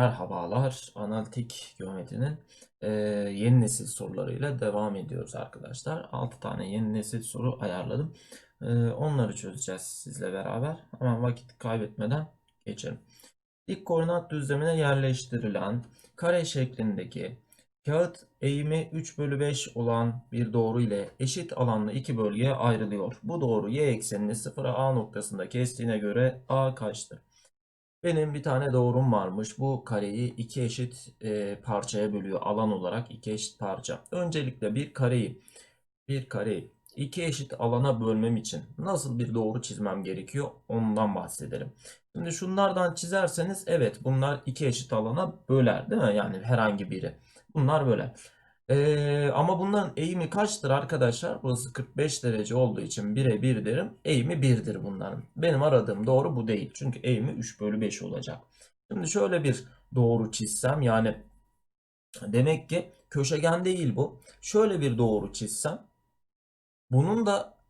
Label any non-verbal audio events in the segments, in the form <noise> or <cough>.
Merhabalar, analitik geometrinin eee, yeni nesil sorularıyla devam ediyoruz arkadaşlar. 6 tane yeni nesil soru ayarladım. Eee, onları çözeceğiz sizle beraber. Hemen vakit kaybetmeden geçelim. İlk koordinat düzlemine yerleştirilen kare şeklindeki kağıt eğimi 3 bölü 5 olan bir doğru ile eşit alanlı iki bölgeye ayrılıyor. Bu doğru y eksenini 0'a a noktasında kestiğine göre a kaçtır? Benim bir tane doğrum varmış. Bu kareyi iki eşit e, parçaya bölüyor. Alan olarak iki eşit parça. Öncelikle bir kareyi bir kareyi iki eşit alana bölmem için nasıl bir doğru çizmem gerekiyor? Ondan bahsedelim. Şimdi şunlardan çizerseniz evet bunlar iki eşit alana böler değil mi? Yani herhangi biri. Bunlar böyle. Ee, ama bunların eğimi kaçtır arkadaşlar? Burası 45 derece olduğu için 1'e 1 derim. Eğimi 1'dir bunların. Benim aradığım doğru bu değil. Çünkü eğimi 3 bölü 5 olacak. Şimdi şöyle bir doğru çizsem yani demek ki köşegen değil bu. Şöyle bir doğru çizsem bunun da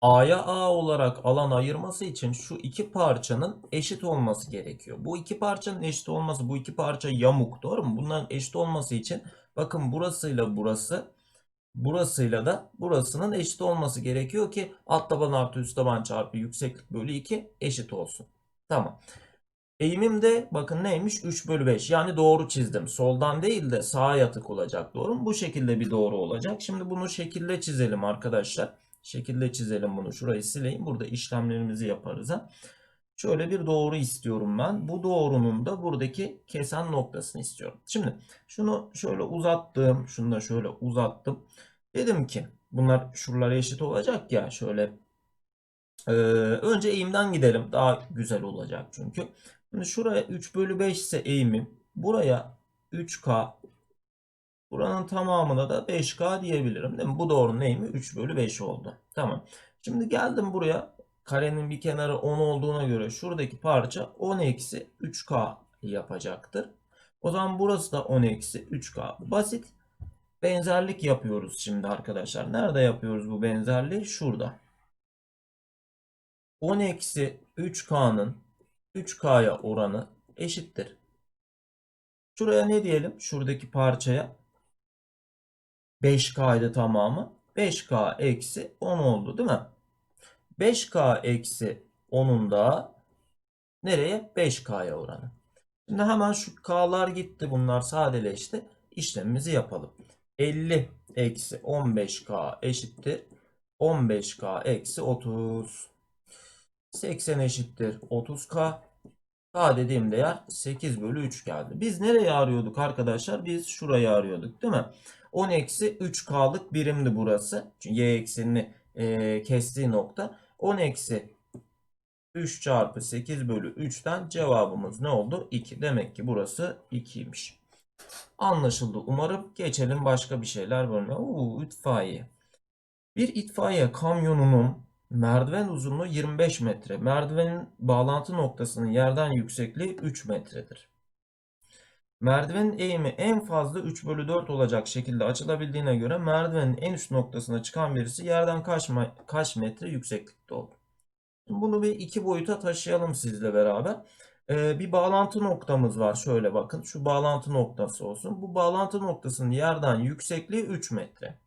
A'ya A olarak alan ayırması için şu iki parçanın eşit olması gerekiyor. Bu iki parçanın eşit olması, bu iki parça yamuk doğru mu? Bunların eşit olması için bakın burasıyla burası, burasıyla da burasının eşit olması gerekiyor ki alt taban artı üst taban çarpı yükseklik bölü 2 eşit olsun. Tamam. Eğimim de bakın neymiş? 3 bölü 5. Yani doğru çizdim. Soldan değil de sağa yatık olacak doğru mu? Bu şekilde bir doğru olacak. Şimdi bunu şekilde çizelim arkadaşlar. Şekilde çizelim bunu. Şurayı sileyim. Burada işlemlerimizi yaparız. Ha. Şöyle bir doğru istiyorum ben. Bu doğrunun da buradaki kesen noktasını istiyorum. Şimdi şunu şöyle uzattım. Şunu da şöyle uzattım. Dedim ki bunlar şuralara eşit olacak ya. Şöyle ee, önce eğimden gidelim. Daha güzel olacak çünkü. Şimdi şuraya 3 bölü 5 ise eğimim. Buraya 3K. Buranın tamamına da 5K diyebilirim değil mi? Bu doğrunun eğimi 3 bölü 5 oldu. Tamam. Şimdi geldim buraya. Karenin bir kenarı 10 olduğuna göre şuradaki parça 10 eksi 3K yapacaktır. O zaman burası da 10 eksi 3K. Basit. Benzerlik yapıyoruz şimdi arkadaşlar. Nerede yapıyoruz bu benzerliği? Şurada. 10 eksi 3K'nın 3K'ya oranı eşittir. Şuraya ne diyelim? Şuradaki parçaya 5K'ydı tamamı. 5K eksi 10 oldu değil mi? 5K eksi 10'un da nereye? 5K'ya oranı. Şimdi hemen şu K'lar gitti. Bunlar sadeleşti. İşlemimizi yapalım. 50 eksi 15K eşittir. 15K eksi 30. 80 eşittir 30K. K dediğim değer 8 bölü 3 geldi. Biz nereye arıyorduk arkadaşlar? Biz şurayı arıyorduk değil mi? 10 eksi 3K'lık birimdi burası. Çünkü y eksenini e, kestiği nokta. 10 eksi 3 çarpı 8 bölü 3'ten cevabımız ne oldu? 2. Demek ki burası 2'ymiş. Anlaşıldı umarım. Geçelim başka bir şeyler bölümüne. Oo, itfaiye. Bir itfaiye kamyonunun merdiven uzunluğu 25 metre. Merdivenin bağlantı noktasının yerden yüksekliği 3 metredir. Merdivenin eğimi en fazla 3 bölü 4 olacak şekilde açılabildiğine göre merdivenin en üst noktasına çıkan birisi yerden kaç, kaç metre yükseklikte olur? Bunu bir iki boyuta taşıyalım sizle beraber. Ee, bir bağlantı noktamız var. Şöyle bakın. Şu bağlantı noktası olsun. Bu bağlantı noktasının yerden yüksekliği 3 metre.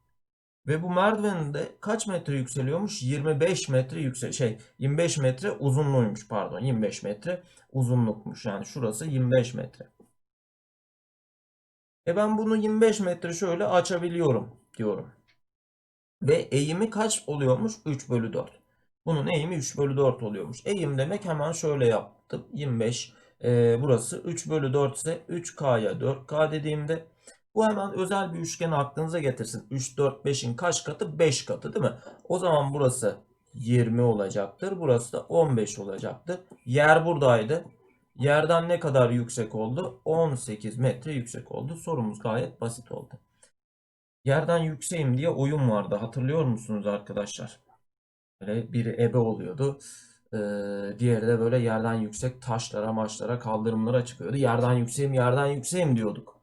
Ve bu merdivenin de kaç metre yükseliyormuş? 25 metre yüksel şey 25 metre uzunluğuymuş pardon 25 metre uzunlukmuş. Yani şurası 25 metre. E ben bunu 25 metre şöyle açabiliyorum diyorum. Ve eğimi kaç oluyormuş? 3 bölü 4. Bunun eğimi 3 bölü 4 oluyormuş. Eğim demek hemen şöyle yaptım. 25 e, burası 3 bölü 4 ise 3K'ya 4K dediğimde bu hemen özel bir üçgeni aklınıza getirsin. 3, 4, 5'in kaç katı? 5 katı değil mi? O zaman burası 20 olacaktır. Burası da 15 olacaktır. Yer buradaydı. Yerden ne kadar yüksek oldu? 18 metre yüksek oldu. Sorumuz gayet basit oldu. Yerden yükseğim diye oyun vardı. Hatırlıyor musunuz arkadaşlar? Böyle biri ebe oluyordu. Ee, diğeri de böyle yerden yüksek taşlara, maçlara, kaldırımlara çıkıyordu. Yerden yükseğim, yerden yükseğim diyorduk.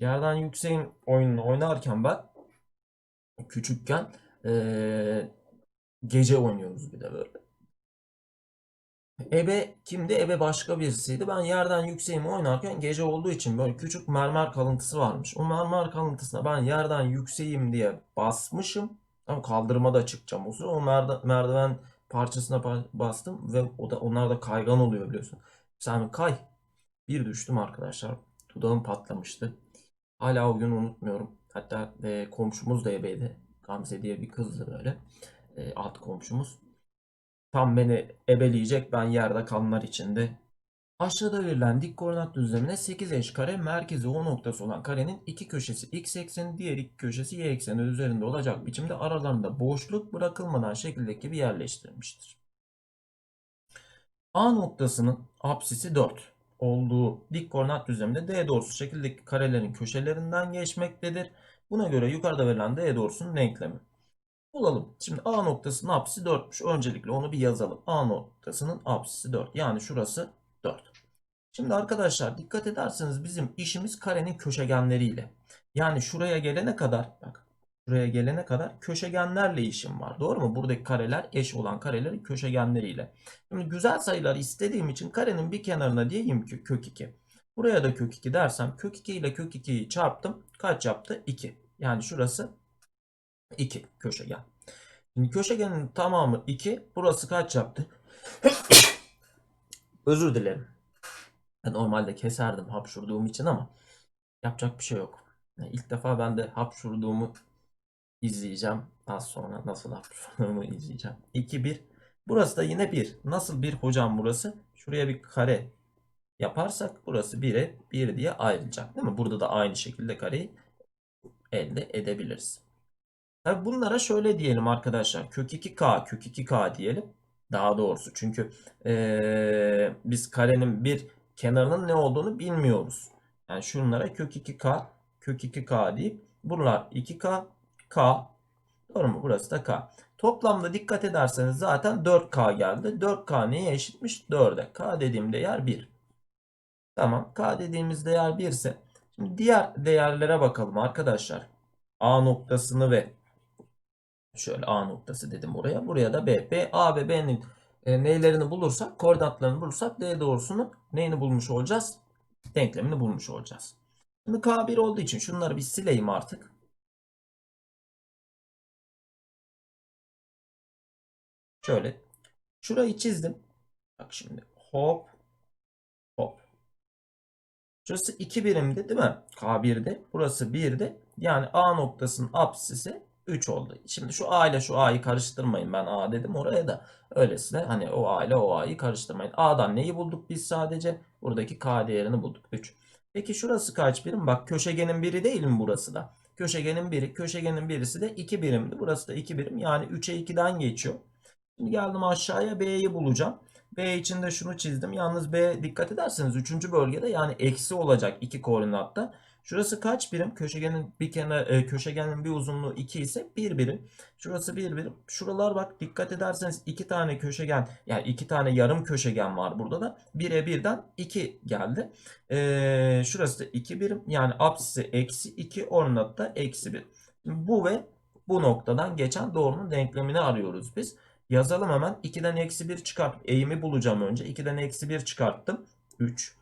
Yerden yükseğin oyununu oynarken ben küçükken ee, gece oynuyoruz bir de böyle. Ebe kimdi? Ebe başka birisiydi. Ben yerden yükseğimi oynarken gece olduğu için böyle küçük mermer kalıntısı varmış. O mermer kalıntısına ben yerden yükseğim diye basmışım. Tam kaldırıma da çıkacağım o sıra. O merdiven, parçasına pa- bastım ve o da onlar da kaygan oluyor biliyorsun. Sen kay. Bir düştüm arkadaşlar. Dudağım patlamıştı. Hala o günü unutmuyorum. Hatta e, komşumuz da ebeydi. Gamze diye bir kızdı böyle. E, alt komşumuz. Tam beni ebeleyecek ben yerde kanlar içinde. Aşağıda verilen dik koordinat düzlemine 8 eş kare merkezi O noktası olan karenin iki köşesi x ekseni diğer iki köşesi y ekseni üzerinde olacak biçimde aralarında boşluk bırakılmadan şekildeki gibi yerleştirilmiştir. A noktasının apsisi 4 olduğu dik koordinat düzleminde D doğrusu şekildeki karelerin köşelerinden geçmektedir. Buna göre yukarıda verilen D doğrusunun denklemi. Bulalım. Şimdi A noktasının apsisi 4'müş. Öncelikle onu bir yazalım. A noktasının apsisi 4. Yani şurası 4. Şimdi arkadaşlar dikkat ederseniz bizim işimiz karenin köşegenleriyle. Yani şuraya gelene kadar bak şuraya gelene kadar köşegenlerle işim var. Doğru mu? Buradaki kareler eş olan karelerin köşegenleriyle. Şimdi güzel sayılar istediğim için karenin bir kenarına diyeyim ki kök 2. Buraya da kök 2 dersem kök 2 ile kök 2'yi çarptım. Kaç yaptı? 2. Yani şurası 2 köşegen. Şimdi köşegenin tamamı 2. Burası kaç yaptı? <coughs> Özür dilerim. Ben normalde keserdim hapşurduğum için ama yapacak bir şey yok. Yani İlk defa ben de hapşurduğumu izleyeceğim. Az sonra nasıl hapşurduğumu izleyeceğim. 2 1. Burası da yine 1. Nasıl bir hocam burası? Şuraya bir kare yaparsak burası 1'e 1 diye ayrılacak değil mi? Burada da aynı şekilde kareyi elde edebiliriz. Tabi bunlara şöyle diyelim arkadaşlar. Kök 2k, kök 2k diyelim. Daha doğrusu çünkü eee, biz karenin bir kenarının ne olduğunu bilmiyoruz. Yani şunlara kök 2k, kök 2k deyip buralar 2k, k. Doğru mu? Burası da k. Toplamda dikkat ederseniz zaten 4k geldi. 4k neye eşitmiş? 4'e. K dediğim değer 1. Tamam. K dediğimiz değer 1 ise şimdi diğer değerlere bakalım arkadaşlar. A noktasını ve Şöyle A noktası dedim buraya. Buraya da B. B, A ve B'nin e, neylerini bulursak, koordinatlarını bulursak D doğrusunu neyini bulmuş olacağız? Denklemini bulmuş olacağız. Şimdi K1 olduğu için şunları bir sileyim artık. Şöyle. Şurayı çizdim. Bak şimdi. Hop. Hop. Şurası 2 birimdi değil mi? K1'de. Burası 1'de. Yani A noktasının apsisi 3 oldu. Şimdi şu A ile şu A'yı karıştırmayın. Ben A dedim oraya da. Öylesine hani o A ile o A'yı karıştırmayın. A'dan neyi bulduk biz sadece? Buradaki K değerini bulduk. 3. Peki şurası kaç birim? Bak köşegenin biri değil mi burası da? Köşegenin biri. Köşegenin birisi de 2 birimdi. Burası da 2 birim. Yani 3'e 2'den geçiyor. Şimdi geldim aşağıya B'yi bulacağım. B için de şunu çizdim. Yalnız B dikkat ederseniz 3. bölgede yani eksi olacak iki koordinatta. Şurası kaç birim? Köşegenin bir kenar e, köşegenin bir uzunluğu 2 ise 1 birim. Şurası 1 birim. Şuralar bak dikkat ederseniz 2 tane köşegen yani 2 tane yarım köşegen var burada da. 1'e 1'den 2 geldi. E, şurası da 2 birim. Yani apsisi eksi 2 ordinatı da eksi 1. Şimdi bu ve bu noktadan geçen doğrunun denklemini arıyoruz biz. Yazalım hemen. 2'den eksi 1 çıkart. Eğimi bulacağım önce. 2'den eksi 1 çıkarttım. 3.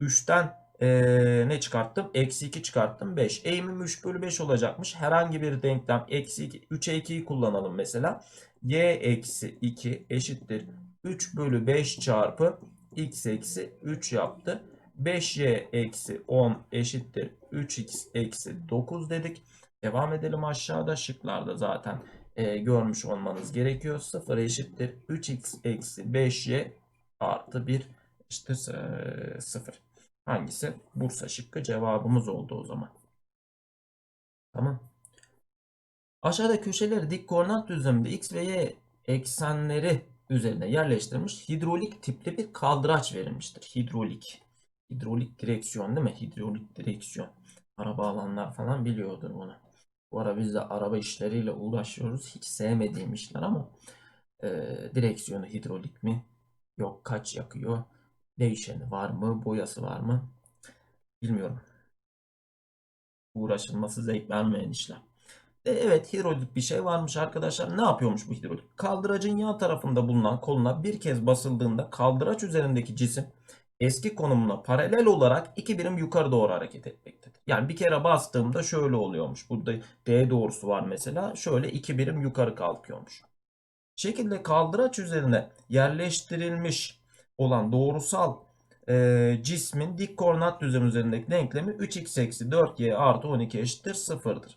3'ten ee, ne çıkarttım? Eksi 2 çıkarttım. 5. Eğimim 3 bölü 5 olacakmış. Herhangi bir denklem. Eksi 2. 3'e 2'yi kullanalım mesela. Y eksi 2 eşittir. 3 bölü 5 çarpı x eksi 3 yaptı. 5y eksi 10 eşittir. 3x eksi 9 dedik. Devam edelim aşağıda. Şıklarda zaten e, görmüş olmanız gerekiyor. 0 eşittir 3x eksi 5y artı 1 eşittir e, 0. Hangisi? Bursa şıkkı cevabımız oldu o zaman. Tamam. Aşağıda köşeleri dik koordinat düzleminde x ve y eksenleri üzerine yerleştirilmiş hidrolik tipli bir kaldıraç verilmiştir. Hidrolik. Hidrolik direksiyon değil mi? Hidrolik direksiyon. Araba alanlar falan biliyordur bunu. Bu ara biz de araba işleriyle uğraşıyoruz. Hiç sevmediğim işler ama e, direksiyonu hidrolik mi? Yok kaç yakıyor? Değişeni var mı? Boyası var mı? Bilmiyorum. Uğraşılması zevk vermeyen işler. E, evet hidrolik bir şey varmış arkadaşlar. Ne yapıyormuş bu hidrolik? Kaldıracın yan tarafında bulunan koluna bir kez basıldığında kaldıraç üzerindeki cisim eski konumuna paralel olarak iki birim yukarı doğru hareket etmektedir. Yani bir kere bastığımda şöyle oluyormuş. Burada D doğrusu var mesela. Şöyle iki birim yukarı kalkıyormuş. Şekilde kaldıraç üzerine yerleştirilmiş olan doğrusal e, cismin dik koordinat düzlemi üzerindeki denklemi 3x eksi 4y artı 12 eşittir 0'dır.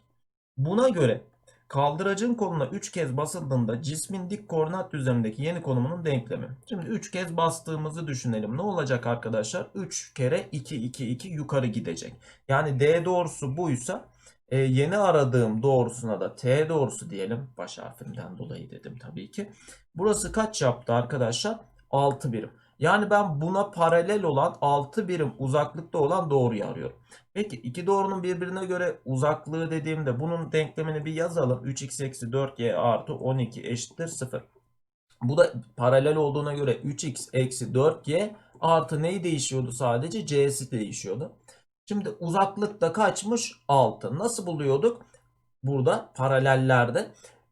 Buna göre kaldıracın koluna 3 kez basıldığında cismin dik koordinat düzlemindeki yeni konumunun denklemi. Şimdi 3 kez bastığımızı düşünelim. Ne olacak arkadaşlar? 3 kere 2 2 2 yukarı gidecek. Yani D doğrusu buysa e, yeni aradığım doğrusuna da T doğrusu diyelim. Baş harfinden dolayı dedim tabii ki. Burası kaç yaptı arkadaşlar? 6 birim. Yani ben buna paralel olan 6 birim uzaklıkta olan doğruyu arıyorum. Peki iki doğrunun birbirine göre uzaklığı dediğimde bunun denklemini bir yazalım. 3x eksi 4y artı 12 eşittir 0. Bu da paralel olduğuna göre 3x eksi 4y artı neyi değişiyordu sadece? c'si değişiyordu. Şimdi uzaklıkta kaçmış? 6. Nasıl buluyorduk? Burada paralellerde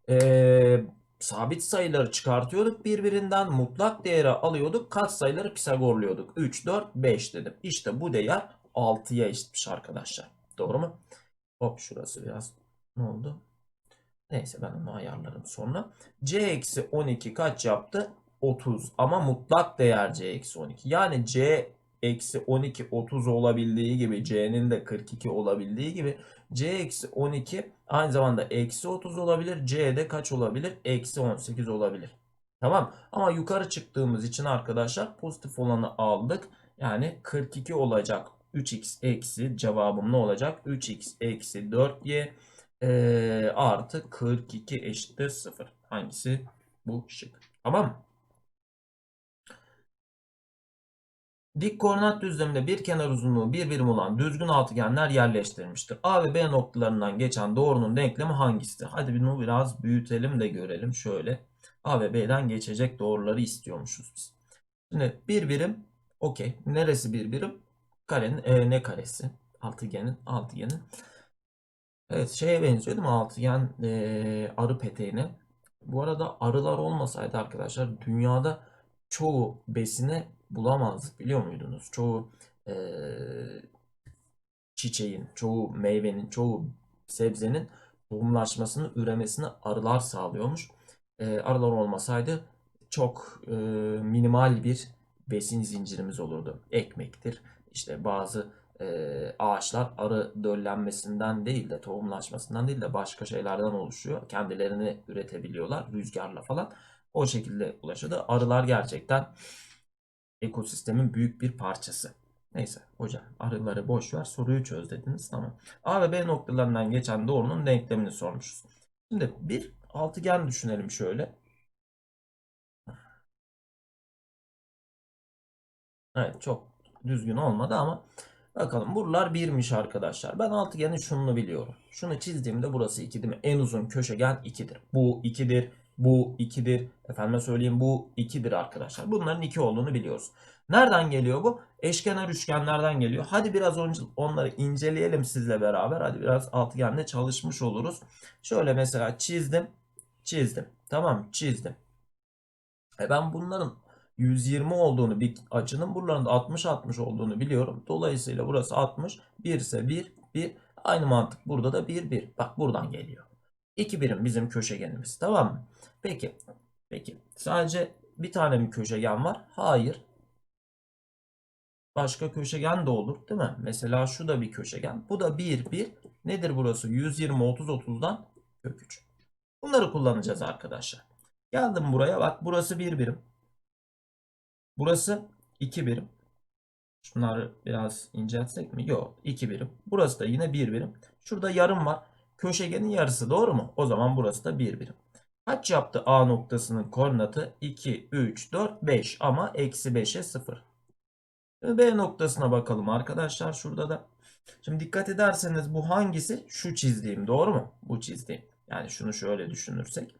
ee, sabit sayıları çıkartıyorduk birbirinden mutlak değeri alıyorduk. Kat sayıları Pisagorluyorduk. 3, 4, 5 dedim. İşte bu değer 6'ya eşitmiş arkadaşlar. Doğru mu? Hop şurası biraz ne oldu? Neyse ben onu ayarlarım sonra. C eksi 12 kaç yaptı? 30 ama mutlak değer C eksi 12. Yani C eksi 12 30 olabildiği gibi C'nin de 42 olabildiği gibi C eksi 12 aynı zamanda eksi 30 olabilir. C'de kaç olabilir? Eksi 18 olabilir. Tamam ama yukarı çıktığımız için arkadaşlar pozitif olanı aldık. Yani 42 olacak 3x eksi cevabım ne olacak? 3x eksi 4y e, artı 42 eşittir 0. Hangisi? Bu şık. Tamam mı? Dik koordinat düzleminde bir kenar uzunluğu bir birim olan düzgün altıgenler yerleştirilmiştir. A ve B noktalarından geçen doğrunun denklemi hangisidir? Hadi bunu biraz büyütelim de görelim. Şöyle A ve B'den geçecek doğruları istiyormuşuz biz. Şimdi bir birim okey. Neresi bir birim? Karenin e, ne karesi? Altıgenin altıgenin. Evet şeye benziyor değil mi? Altıgen e, arı peteğine. Bu arada arılar olmasaydı arkadaşlar dünyada çoğu besine bulamazdık biliyor muydunuz? Çoğu e, çiçeğin, çoğu meyvenin, çoğu sebzenin tohumlaşmasını, üremesini arılar sağlıyormuş. E, arılar olmasaydı çok e, minimal bir besin zincirimiz olurdu. Ekmektir, işte bazı e, ağaçlar arı döllenmesinden değil de tohumlaşmasından değil de başka şeylerden oluşuyor. Kendilerini üretebiliyorlar rüzgarla falan. O şekilde ulaşıyordu. Arılar gerçekten ekosistemin büyük bir parçası. Neyse hocam arıları boş ver soruyu çöz dediniz tamam. A ve B noktalarından geçen doğrunun denklemini sormuşuz. Şimdi bir altıgen düşünelim şöyle. Evet çok düzgün olmadı ama bakalım buralar birmiş arkadaşlar. Ben altıgenin şunu biliyorum. Şunu çizdiğimde burası 2 değil mi? En uzun köşegen 2'dir. Bu 2'dir. Bu 2'dir. Efendime söyleyeyim bu 2'dir arkadaşlar. Bunların 2 olduğunu biliyoruz. Nereden geliyor bu? Eşkenar üçgenlerden geliyor. Hadi biraz onları inceleyelim sizle beraber. Hadi biraz altıgende çalışmış oluruz. Şöyle mesela çizdim. Çizdim. Tamam çizdim. E ben bunların 120 olduğunu bir açının buraların da 60-60 olduğunu biliyorum. Dolayısıyla burası 60. 1 ise 1, 1. Aynı mantık burada da 1, 1. Bak buradan geliyor. 2 birim bizim köşegenimiz. Tamam mı? Peki. Peki. Sadece bir tane mi köşegen var? Hayır. Başka köşegen de olur değil mi? Mesela şu da bir köşegen. Bu da 1, 1. Nedir burası? 120, 30, 30'dan kök 3. Bunları kullanacağız arkadaşlar. Geldim buraya. Bak burası 1 birim. Burası 2 birim. Şunları biraz inceltsek mi? Yok. 2 birim. Burası da yine 1 birim. Şurada yarım var. Köşegenin yarısı doğru mu? O zaman burası da 1 birim. Kaç yaptı A noktasının koordinatı? 2, 3, 4, 5 ama eksi 5'e 0. B noktasına bakalım arkadaşlar şurada da. Şimdi dikkat ederseniz bu hangisi? Şu çizdiğim doğru mu? Bu çizdiğim. Yani şunu şöyle düşünürsek.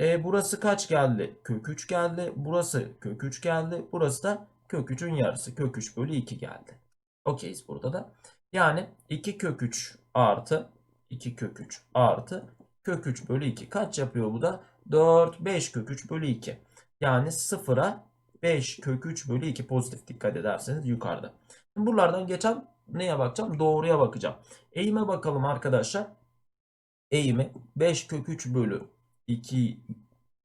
E, burası kaç geldi? Kök 3 geldi. Burası kök 3 geldi. Burası da kök 3'ün yarısı. Kök 3 bölü 2 geldi. Okeyiz burada da. Yani 2 kök 3 artı 2 kök 3 artı kök 3 bölü 2. Kaç yapıyor bu da? 4, 5 kök 3 bölü 2. Yani 0'a 5 kök 3 bölü 2 pozitif dikkat ederseniz yukarıda. Şimdi buralardan geçen neye bakacağım? Doğruya bakacağım. Eğime bakalım arkadaşlar. Eğimi 5 kök 3 bölü 2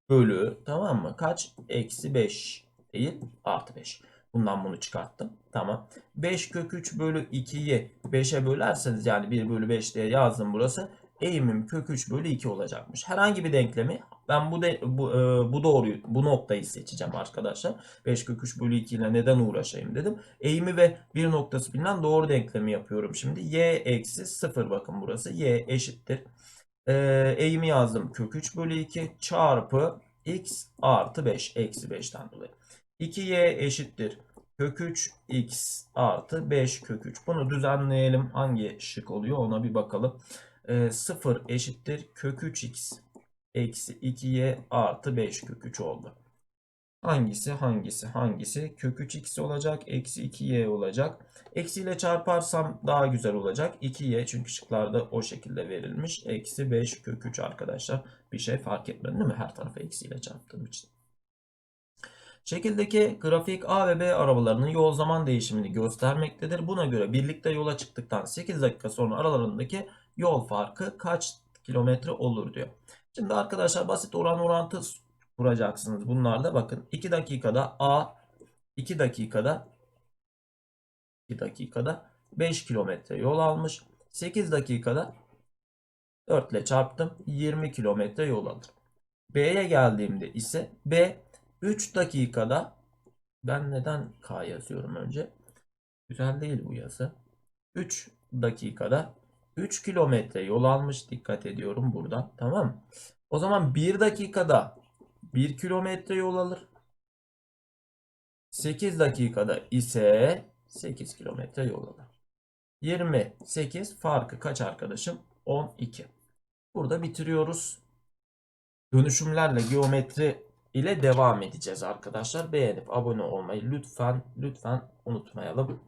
bölü tamam mı? Kaç? Eksi 5 değil artı 5. Bundan bunu çıkarttım. Tamam. 5 kök 3 bölü 2'yi 5'e bölerseniz yani 1 bölü 5 diye yazdım burası. Eğimim kök 3 bölü 2 olacakmış. Herhangi bir denklemi ben bu de, bu, e, bu doğruyu bu noktayı seçeceğim arkadaşlar. 5 kök 3 bölü 2 ile neden uğraşayım dedim. Eğimi ve bir noktası bilinen doğru denklemi yapıyorum şimdi. Y eksi 0 bakın burası. Y eşittir. E, eğimi yazdım. Kök 3 bölü 2 çarpı x artı 5 eksi 5'ten dolayı. 2y eşittir. Kök 3 x artı 5 kök 3. Bunu düzenleyelim. Hangi şık oluyor ona bir bakalım. E, 0 eşittir. Kök 3x eksi 2y artı 5 kök 3 oldu. Hangisi hangisi hangisi? Kök 3x olacak. Eksi 2y olacak. Eksiyle çarparsam daha güzel olacak. 2y çünkü şıklarda o şekilde verilmiş. Eksi 5 kök 3 arkadaşlar. Bir şey fark etmedi değil mi? Her tarafı eksiyle çarptığım için. Şekildeki grafik A ve B arabalarının yol zaman değişimini göstermektedir. Buna göre birlikte yola çıktıktan 8 dakika sonra aralarındaki yol farkı kaç kilometre olur diyor. Şimdi arkadaşlar basit oran orantı kuracaksınız. Bunlarda bakın 2 dakikada A 2 dakikada 2 dakikada 5 kilometre yol almış. 8 dakikada 4 ile çarptım 20 kilometre yol alır. B'ye geldiğimde ise B 3 dakikada ben neden K yazıyorum önce? Güzel değil bu yazı. 3 dakikada 3 kilometre yol almış. Dikkat ediyorum buradan. Tamam? O zaman 1 dakikada 1 kilometre yol alır. 8 dakikada ise 8 kilometre yol alır. 28 farkı kaç arkadaşım? 12. Burada bitiriyoruz. Dönüşümlerle geometri ile devam edeceğiz arkadaşlar. Beğenip abone olmayı lütfen lütfen unutmayalım.